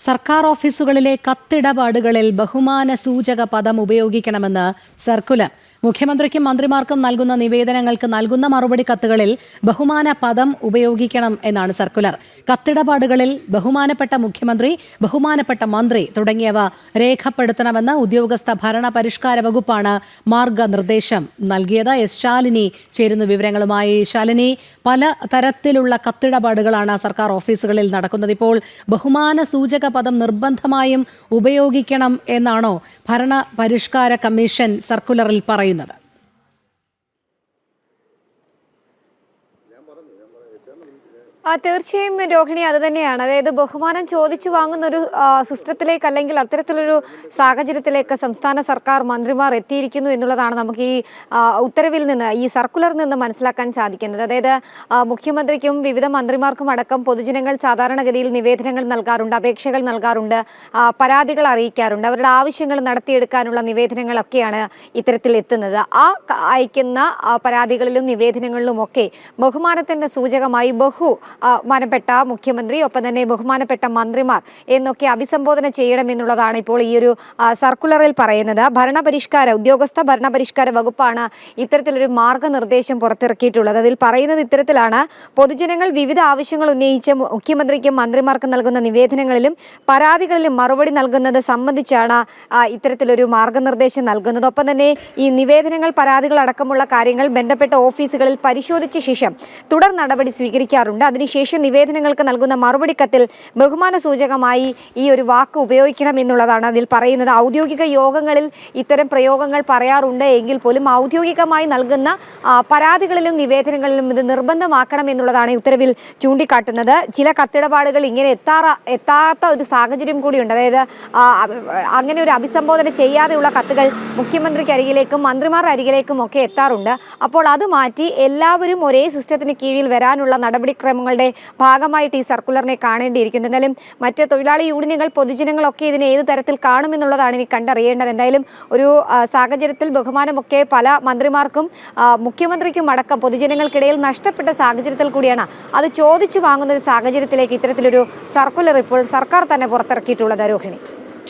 സർക്കാർ ഓഫീസുകളിലെ കത്തിടപാടുകളിൽ ബഹുമാന സൂചക പദം ഉപയോഗിക്കണമെന്ന് സർക്കുലർ മുഖ്യമന്ത്രിക്കും മന്ത്രിമാർക്കും നൽകുന്ന നിവേദനങ്ങൾക്ക് നൽകുന്ന മറുപടി കത്തുകളിൽ ബഹുമാന പദം ഉപയോഗിക്കണം എന്നാണ് സർക്കുലർ. കത്തിടപാടുകളിൽ ബഹുമാനപ്പെട്ട മുഖ്യമന്ത്രി ബഹുമാനപ്പെട്ട മന്ത്രി തുടങ്ങിയവ രേഖപ്പെടുത്തണമെന്ന് ഉദ്യോഗസ്ഥ ഭരണ പരിഷ്കാര വകുപ്പാണ് മാർഗനിർദ്ദേശം നൽകിയത്. എസ് ശാലിനി ചേരുന്ന വിവരങ്ങളുമായി. ശാലിനി പല തരത്തിലുള്ള കത്തിടപാടുകളാണ് സർക്കാർ ഓഫീസുകളിൽ നടക്കുന്നത്. ഇപ്പോൾ ബഹുമാന സൂചക പദം നിർബന്ധമായും ഉപയോഗിക്കണം എന്നാണോ ഭരണ പരിഷ്കാര കമ്മീഷൻ സർക്കുലറിൽ പറയുന്നത്. ആ, തീർച്ചയായും രോഹിണി അത് തന്നെയാണ്. അതായത് ബഹുമാനം ചോദിച്ചു വാങ്ങുന്ന ഒരു സിസ്റ്റത്തിലേക്ക് അല്ലെങ്കിൽ അത്തരത്തിലൊരു സാഹചര്യത്തിലേക്ക് സംസ്ഥാന സർക്കാർ മന്ത്രിമാർ എത്തിയിരിക്കുന്നു എന്നുള്ളതാണ് നമുക്ക് ഈ ഉത്തരവിൽ നിന്ന് ഈ സർക്കുലറിൽ നിന്ന് മനസ്സിലാക്കാൻ സാധിക്കുന്നത്. അതായത് മുഖ്യമന്ത്രിക്കും വിവിധ മന്ത്രിമാർക്കും അടക്കം പൊതുജനങ്ങൾ സാധാരണഗതിയിൽ നിവേദനങ്ങൾ നൽകാറുണ്ട് അപേക്ഷകൾ നൽകാറുണ്ട് പരാതികൾ അറിയിക്കാറുണ്ട്. അവരുടെ ആവശ്യങ്ങൾ നടത്തിയെടുക്കാനുള്ള നിവേദനങ്ങളൊക്കെയാണ് ഇത്തരത്തിൽ എത്തുന്നത്. ആ അയക്കുന്ന പരാതികളിലും നിവേദനങ്ങളിലും ഒക്കെ ബഹുമാനത്തിന്റെ സൂചകമായി ബഹു മാനപ്പെട്ട മുഖ്യമന്ത്രി ഒപ്പം തന്നെ ബഹുമാനപ്പെട്ട മന്ത്രിമാർ എന്നൊക്കെ അഭിസംബോധന ചെയ്യണമെന്നുള്ളതാണ് ഇപ്പോൾ ഈ ഒരു സർക്കുലറിൽ പറയുന്നത്. ഭരണപരിഷ്കാര ഉദ്യോഗസ്ഥ ഭരണപരിഷ്കാര വകുപ്പാണ് ഇത്തരത്തിലൊരു മാർഗനിർദ്ദേശം പുറത്തിറക്കിയിട്ടുള്ളത്. അതിൽ പറയുന്നത് ഇത്തരത്തിലാണ്. പൊതുജനങ്ങൾ വിവിധ ആവശ്യങ്ങൾ ഉന്നയിച്ച മുഖ്യമന്ത്രിക്കും മന്ത്രിമാർക്കും നൽകുന്ന നിവേദനങ്ങളിലും പരാതികളിലും മറുപടി നൽകുന്നത് സംബന്ധിച്ചാണ് ഇത്തരത്തിലൊരു മാർഗനിർദ്ദേശം നൽകുന്നത്. ഒപ്പം തന്നെ ഈ നിവേദനങ്ങൾ പരാതികൾ അടക്കമുള്ള കാര്യങ്ങൾ ബന്ധപ്പെട്ട ഓഫീസുകളിൽ പരിശോധിച്ച ശേഷം തുടർ നടപടി സ്വീകരിക്കാറുണ്ട്. അതിനുശേഷം നിവേദനങ്ങൾക്ക് നൽകുന്ന മറുപടി കത്തിൽ ബഹുമാന സൂചകമായി ഈ ഒരു വാക്ക് ഉപയോഗിക്കണം എന്നുള്ളതാണ് അതിൽ പറയുന്നത്. ഔദ്യോഗിക യോഗങ്ങളിൽ ഇത്തരം പ്രയോഗങ്ങൾ പറയാറുണ്ട് എങ്കിൽ പോലും ഔദ്യോഗികമായി നൽകുന്ന പരാതികളിലും നിവേദനങ്ങളിലും ഇത് നിർബന്ധമാക്കണം എന്നുള്ളതാണ് ഉത്തരവിൽ ചൂണ്ടിക്കാട്ടുന്നത്. ചില കത്തിടപാടുകൾ ഇങ്ങനെ എത്താറ എത്താത്ത ഒരു സാഹചര്യം കൂടിയുണ്ട് അതായത് അങ്ങനെ ഒരു അഭിസംബോധന ചെയ്യാതെയുള്ള കത്തുകൾ മുഖ്യമന്ത്രിക്ക് അരികിലേക്കും മന്ത്രിമാർ അരികിലേക്കും ഒക്കെ എത്താറുണ്ട്. അപ്പോൾ അത് മാറ്റി എല്ലാവരും ഒരേ സിസ്റ്റത്തിന് കീഴിൽ വരാനുള്ള നടപടിക്രമങ്ങളുടെ ഭാഗമായിട്ട് ഈ സർക്കുലറിനെ കാണേണ്ടിയിരിക്കുന്നു. എന്നാലും മറ്റ് തൊഴിലാളി യൂണിയനുകൾ പൊതുജനങ്ങളൊക്കെ ഇതിനെ ഏത് തരത്തിൽ കാണുമെന്നുള്ളതാണ് ഇനി കണ്ടറിയേണ്ടത്. എന്തായാലും ഒരു സാഹചര്യത്തിൽ ബഹുമാനമൊക്കെ പല മന്ത്രിമാർക്കും മുഖ്യമന്ത്രിക്കും അടക്കം പൊതുജനങ്ങൾക്കിടയിൽ നഷ്ടപ്പെട്ട സാഹചര്യത്തിൽ കൂടിയാണ് അത് ചോദിച്ചു വാങ്ങുന്ന ഒരു സാഹചര്യത്തിലേക്ക് ഇത്തരത്തിലൊരു സർക്കുലർ ഇപ്പോൾ സർക്കാർ തന്നെ പുറത്തിറക്കിയിട്ടുള്ളത്. രോഹിണി.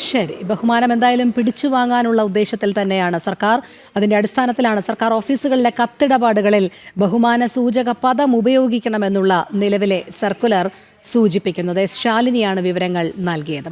ശരി ബഹുമാനം എന്തായാലും പിടിച്ചു വാങ്ങാനുള്ള ഉദ്ദേശത്തിൽ തന്നെയാണ് സർക്കാർ. അതിന്റെ അടിസ്ഥാനത്തിലാണ് സർക്കാർ ഓഫീസുകളിലെ കത്തിടപാടുകളിൽ ബഹുമാന സൂചക പദം ഉപയോഗിക്കണമെന്നുള്ള നിലവിലെ സർക്കുലർ സൂചിപ്പിക്കുന്നത്. ശാലിനിയാണ് വിവരങ്ങൾ നൽകിയത്.